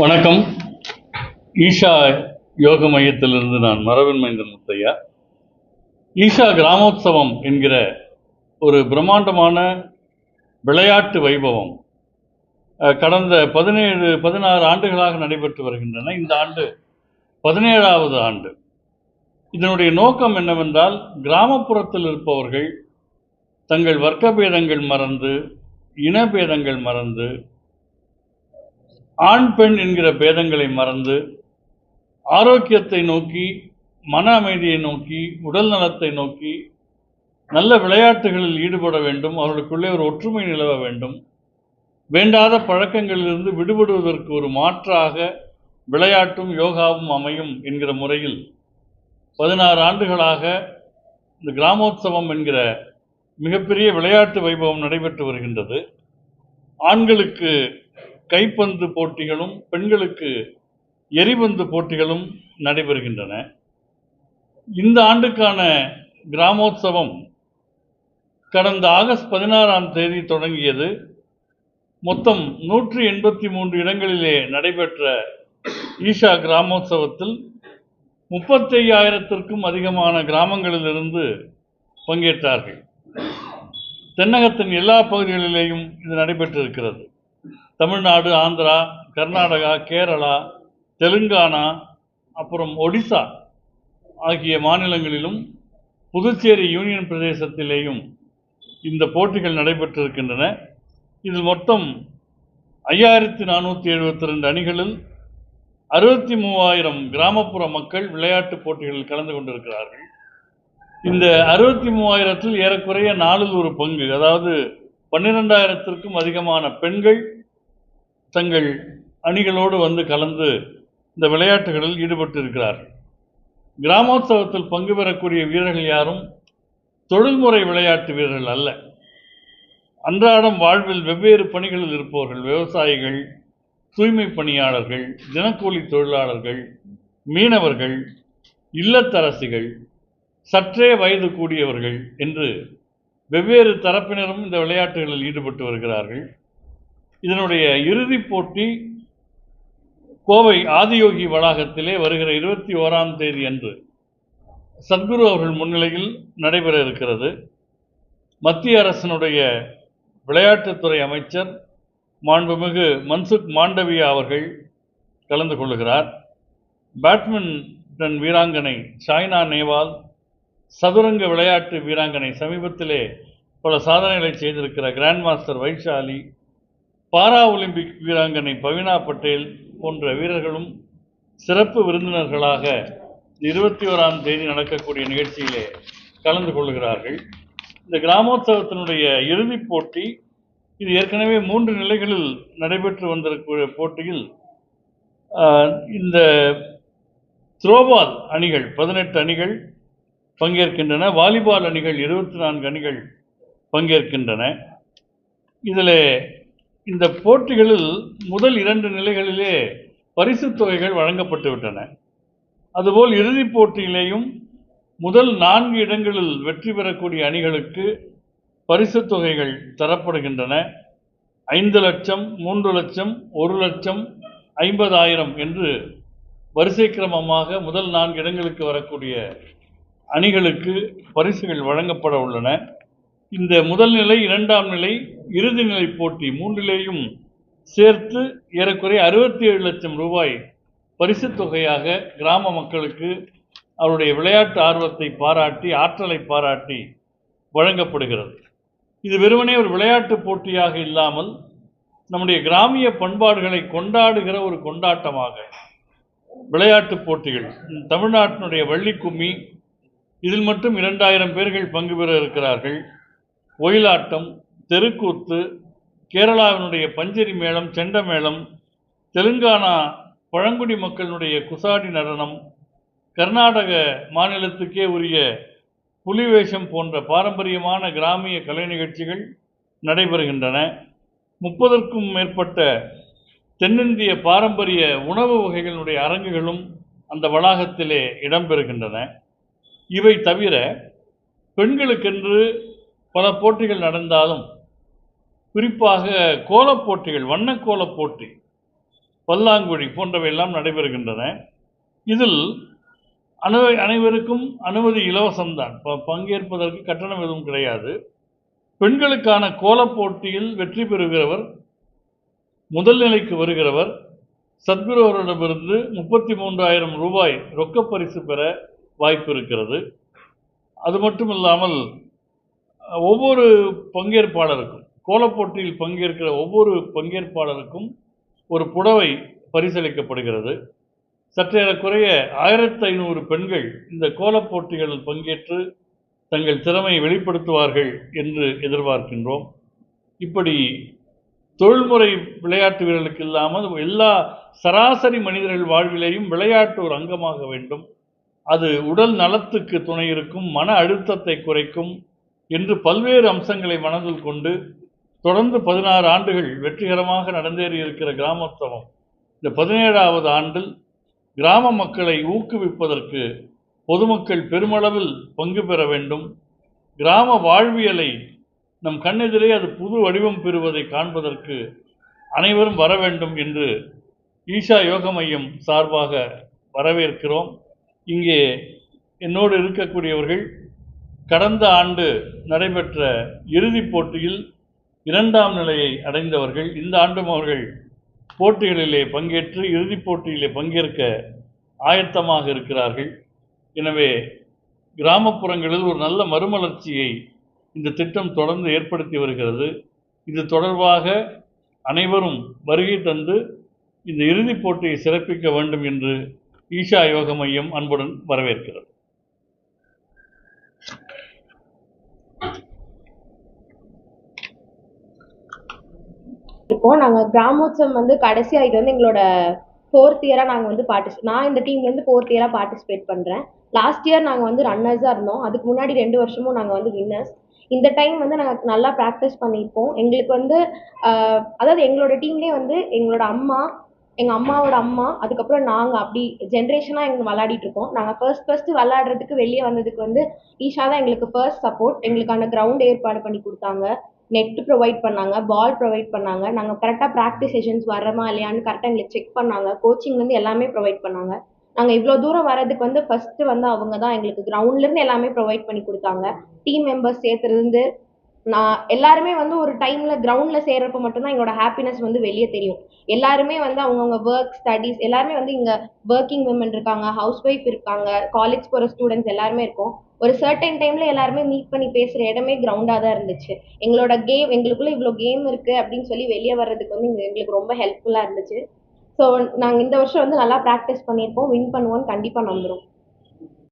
வணக்கம். ஈஷா யோக மையத்திலிருந்து நான் மரபின் மைந்தன் முத்தையா. ஈஷா கிராமோத்சவம் என்கிற ஒரு பிரம்மாண்டமான விளையாட்டு வைபவம் கடந்த பதினேழு பதினாறு ஆண்டுகளாக நடைபெற்று வருகின்றன. இந்த ஆண்டு பதினேழாவது ஆண்டு. இதனுடைய நோக்கம் என்னவென்றால் கிராமப்புறத்தில் இருப்பவர்கள் தங்கள் வர்க்க பேதங்கள் மறந்து இனபேதங்கள் மறந்து ஆண் பெண் என்கிற பேதங்களை மறந்து ஆரோக்கியத்தை நோக்கி மன அமைதியை நோக்கி உடல் நலத்தை நோக்கி நல்ல விளையாட்டுகளில் ஈடுபட வேண்டும் அவர்களுக்குள்ளே ஒரு ஒற்றுமை நிலவ வேண்டும். வேண்டாத பழக்கங்களிலிருந்து விடுபடுவதற்கு ஒரு மாற்றாக விளையாட்டும் யோகாவும் அமையும் என்கிற முறையில் பதினாறு ஆண்டுகளாக இந்த கிராமோத்சவம் என்கிற மிகப்பெரிய விளையாட்டு வைபவம் நடைபெற்று வருகின்றது. ஆண்களுக்கு கைப்பந்து போட்டிகளும் பெண்களுக்கு எரிபந்து போட்டிகளும் நடைபெறுகின்றன. இந்த ஆண்டுக்கான கிராமோத்சவம் கடந்த ஆகஸ்ட் பதினாறாம் தேதி தொடங்கியது. மொத்தம் நூற்றி எண்பத்தி மூன்று இடங்களிலே நடைபெற்ற ஈஷா கிராமோத்சவத்தில் முப்பத்தையாயிரத்திற்கும் அதிகமான கிராமங்களிலிருந்து பங்கேற்றார்கள். தென்னகத்தின் எல்லா பகுதிகளிலேயும் இது நடைபெற்றிருக்கிறது. தமிழ்நாடு ஆந்திரா கர்நாடகா கேரளா தெலுங்கானா அப்புறம் ஒடிசா ஆகிய மாநிலங்களிலும் புதுச்சேரி யூனியன் பிரதேசத்திலேயும் இந்த போட்டிகள் நடைபெற்றிருக்கின்றன. இதில் மொத்தம் ஐயாயிரத்தி நானூற்றி எழுபத்தி ரெண்டு அணிகளில் அறுபத்தி மூவாயிரம் கிராமப்புற மக்கள் விளையாட்டுப் போட்டிகளில் கலந்து கொண்டிருக்கிறார்கள். இந்த அறுபத்தி மூவாயிரத்தில் ஏறக்குறைய நாலில் ஒரு பங்கு அதாவது பன்னிரெண்டாயிரத்திற்கும் அதிகமான பெண்கள் தங்கள் அணிகளோடு வந்து கலந்து இந்த விளையாட்டுகளில் ஈடுபட்டு இருக்கிறார்கள் கிராமோத்சவத்தில் பங்கு பெறக்கூடிய வீரர்கள் யாரும் தொழில்முறை விளையாட்டு வீரர்கள் அல்ல. அன்றாடம் வாழ்வில் வெவ்வேறு பணிகளில் இருப்பவர்கள் விவசாயிகள் தூய்மை பணியாளர்கள் தினக்கூலி தொழிலாளர்கள் மீனவர்கள் இல்லத்தரசிகள் சற்றே வயது கூடியவர்கள் என்று வெவ்வேறு தரப்பினரும் இந்த விளையாட்டுகளில் ஈடுபட்டு வருகிறார்கள். இதனுடைய இறுதிப் போட்டி கோவை ஆதியோகி வளாகத்திலே வருகிற இருபத்தி ஓராம் தேதி அன்று. சத்குரு அவர்கள் முன்னிலையில் நடைபெற இருக்கிறது. மத்திய அரசினுடைய விளையாட்டுத்துறை அமைச்சர் மாண்புமிகு மன்சுக் மாண்டவியா அவர்கள் கலந்து கொள்கிறார். பேட்மிண்டன் வீராங்கனை சாய்னா நேவால் சதுரங்க விளையாட்டு வீராங்கனை சமீபத்திலே பல சாதனைகளை செய்திருக்கிற grand master Vaishali para Olympic வீராங்கனை பவினா பட்டேல் போன்ற வீரர்களும் சிறப்பு விருந்தினர்களாக இருபத்தி ஓராம் தேதி நடக்கக்கூடிய நிகழ்ச்சியிலே கலந்து கொள்கிறார்கள். இந்த கிராமோத்சவத்தினுடைய இறுதிப் போட்டி இது ஏற்கனவே மூன்று நிலைகளில் நடைபெற்று வந்திருக்கிற போட்டியில் இந்த த்ரோபால் அணிகள் பதினெட்டு அணிகள் பங்கேற்கின்றன. வாலிபால் அணிகள் இருபத்தி நான்கு அணிகள் பங்கேற்கின்றன. இதில் இந்த போட்டிகளில் முதல் இரண்டு நிலைகளிலே பரிசுத் தொகைகள் வழங்கப்பட்டு விட்டன அதுபோல் இறுதிப் போட்டியிலேயும் முதல் நான்கு இடங்களில் வெற்றி பெறக்கூடிய அணிகளுக்கு பரிசுத் தொகைகள் தரப்படுகின்றன. ஐந்து லட்சம் மூன்று லட்சம் ஒரு லட்சம் ஐம்பதாயிரம் என்று வரிசை கிரமமாக முதல் நான்கு இடங்களுக்கு வரக்கூடிய அணிகளுக்கு பரிசுகள் வழங்கப்பட உள்ளன. இந்த முதல் நிலை இரண்டாம் நிலை இறுதிநிலை போட்டி மூன்றிலேயும் சேர்த்து ஏறக்குறைய அறுபத்தி ஏழு லட்சம் ரூபாய் பரிசுத் தொகையாக கிராம மக்களுக்கு அவருடைய விளையாட்டு ஆர்வத்தை பாராட்டி ஆற்றலை பாராட்டி வழங்கப்படுகிறது. இது வெறுமனே ஒரு விளையாட்டு போட்டியாக இல்லாமல் நம்முடைய கிராமிய பண்பாடுகளை கொண்டாடுகிற ஒரு கொண்டாட்டமாக விளையாட்டு போட்டிகள் தமிழ்நாட்டினுடைய வள்ளி கும்மி இதில் மட்டும் இரண்டாயிரம் பேர்கள் பங்கு பெற இருக்கிறார்கள். ஒயிலாட்டம் தெருக்கூத்து கேரளாவினுடைய பஞ்சரி மேளம் செண்ட மேளம் தெலுங்கானா பழங்குடி மக்களினுடைய குசாடி நடனம் கர்நாடக மாநிலத்துக்கே உரிய புலிவேஷம் போன்ற பாரம்பரியமான கிராமிய கலை நிகழ்ச்சிகள் நடைபெறுகின்றன. முப்பதற்கும் மேற்பட்ட தென்னிந்திய பாரம்பரிய உணவு வகைகளுடைய அரங்குகளும் அந்த வளாகத்திலே இடம்பெறுகின்றன. இவை தவிர பெண்களுக்கென்று பல போட்டிகள் நடந்தாலும் குறிப்பாக கோலப் போட்டிகள் வண்ணக் கோலப் போட்டி பல்லாங்குழி போன்றவையெல்லாம் நடைபெறுகின்றன. இதில் அனு அனைவருக்கும் அனுமதி இலவசம்தான். ப- பங்கேற்பதற்கு கட்டணம் எதுவும் கிடையாது. பெண்களுக்கான கோலப் போட்டியில் வெற்றி பெறுகிறவர் முதல் நிலைக்கு வருகிறவர் சத்குரு அவரிடமிருந்து முப்பத்தி மூன்றாயிரம் ரூபாய் ரொக்கப் பரிசு பெற வாய்ப்பு இருக்கிறது. அது மட்டும் இல்லாமல் ஒவ்வொரு பங்கேற்பாளருக்கும் கோலப் போட்டியில் பங்கேற்கிற ஒவ்வொரு பங்கேற்பாளருக்கும் ஒரு புடவை பரிசளிக்கப்படுகிறது. சற்றேறக்குறைய ஆயிரத்தி ஐநூறு பெண்கள் இந்த கோலப்போட்டிகளில் பங்கேற்று தங்கள் திறமையை வெளிப்படுத்துவார்கள் என்று எதிர்பார்க்கின்றோம். இப்படி தொழில்முறை விளையாட்டு வீரர்களுக்கு இல்லாமல் எல்லா சராசரி மனிதர்கள் வாழ்விலேயும் விளையாட்டு ஒரு அங்கமாக வேண்டும். அது உடல் நலத்துக்கு துணை இருக்கும் மன அழுத்தத்தை குறைக்கும் என்று பல்வேறு அம்சங்களை மனதில் கொண்டு தொடர்ந்து பதினாறு ஆண்டுகள் வெற்றிகரமாக நடந்தேறி இருக்கிற கிராமோத்சவம். இந்த பதினேழாவது ஆண்டில் கிராம மக்களை ஊக்குவிப்பதற்கு பொதுமக்கள் பெருமளவில் பங்கு பெற வேண்டும். கிராம வாழ்வியலை நம் கண்ணெதிரே அது புது வடிவம் பெறுவதை காண்பதற்கு அனைவரும் வர வேண்டும் என்று ஈஷா யோக மையம் சார்பாக வரவேற்கிறோம். இங்கே என்னோடு இருக்கக்கூடியவர்கள் கடந்த ஆண்டு நடைபெற்ற இறுதிப் போட்டியில் இரண்டாம் நிலையை அடைந்தவர்கள் இந்த ஆண்டும் அவர்கள் போட்டிகளிலே பங்கேற்று இறுதிப் போட்டியிலே பங்கேற்க ஆயத்தமாக இருக்கிறார்கள். எனவே கிராமப்புறங்களில் ஒரு நல்ல மறுமலர்ச்சியை இந்த திட்டம் தொடர்ந்து ஏற்படுத்தி வருகிறது. இது தொடர்பாக அனைவரும் வருகை தந்து இந்த இறுதிப் போட்டியை சிறப்பிக்க வேண்டும் என்று ஈஷா யோக மையம் அன்புடன் வரவேற்கிறது. இருக்கோம் நாங்கள் கிராமோத்சவம் வந்து கடைசியாக இது வந்து எங்களோட ஃபோர்த் இயராக நாங்கள் வந்து பார்ட்டிஸ் நான் இந்த டீம்லேருந்து ஃபோர்த் இயராக பார்ட்டிசிபேட் பண்ணுறேன் லாஸ்ட் இயர் நாங்கள் வந்து ரன்னர்ஸாக இருந்தோம். அதுக்கு முன்னாடி ரெண்டு வருஷமும் நாங்கள் வந்து வின்னர்ஸ் இந்த டைம் வந்து நாங்கள் நல்லா ப்ராக்டிஸ் பண்ணியிருப்போம். எங்களுக்கு வந்து அதாவது எங்களோட டீம்லேயே வந்து எங்களோட அம்மா எங்கள் அம்மாவோட அம்மா அதுக்கப்புறம் நாங்கள் அப்படி ஜென்ரேஷனாக எங்கள் விளையாடிட்டு இருக்கோம். நாங்கள் ஃபர்ஸ்ட் ஃபர்ஸ்ட் விளையாடுறதுக்கு வெளியே வந்ததுக்கு வந்து ஈஷா தான் எங்களுக்கு ஃபர்ஸ்ட் சப்போர்ட் எங்களுக்கான கிரவுண்ட் ஏற்பாடு பண்ணி கொடுத்தாங்க. நெட் ப்ரொவைட் பண்ணாங்க பால் ப்ரொவைட் பண்ணாங்க. நாங்கள் கரெக்டாக ப்ராக்டிஸ் செஷன்ஸ் வர்றோமா இல்லையான்னு கரெக்டாக எங்களுக்கு செக் பண்ணாங்க. கோச்சிங்லேருந்து எல்லாமே ப்ரொவைட் பண்ணாங்க. நாங்கள் இவ்வளோ தூரம் வரதுக்கு வந்து ஃபஸ்ட்டு வந்து அவங்க தான் எங்களுக்கு கிரவுண்ட்லேருந்து எல்லாமே ப்ரொவைட் பண்ணி கொடுத்தாங்க. டீம் மெம்பர்ஸ் சேர்த்துலேருந்து நான் எல்லாருமே வந்து ஒரு டைமில் கிரவுண்டில் சேர்றப்ப மட்டும்தான் எங்களோட ஹாப்பினஸ் வந்து வெளியே தெரியும். எல்லாருமே வந்து அவங்கவுங்க ஒர்க் ஸ்டடீஸ் எல்லாருமே வந்து இங்கே ஒர்க்கிங் விமன் இருக்காங்க ஹவுஸ் ஒய்ஃப் இருக்காங்க காலேஜ் போகிற ஸ்டூடெண்ட்ஸ் எல்லாருமே இருக்கும். ஒரு சர்டன் டைமில் எல்லாருமே மீட் பண்ணி பேசுகிற இடமே கிரவுண்டாக தான் இருந்துச்சு. எங்களோட கேம் எங்களுக்குள்ள இவ்வளோ கேம் இருக்குது அப்படின்னு சொல்லி வெளியே வர்றதுக்கு வந்து எங்களுக்கு ரொம்ப ஹெல்ப்ஃபுல்லாக இருந்துச்சு. ஸோ நாங்கள் இந்த வருஷம் வந்து நல்லா ப்ராக்டிஸ் பண்ணியிருப்போம் வின் பண்ணுவோம்னு கண்டிப்பாக நம்புகிறோம்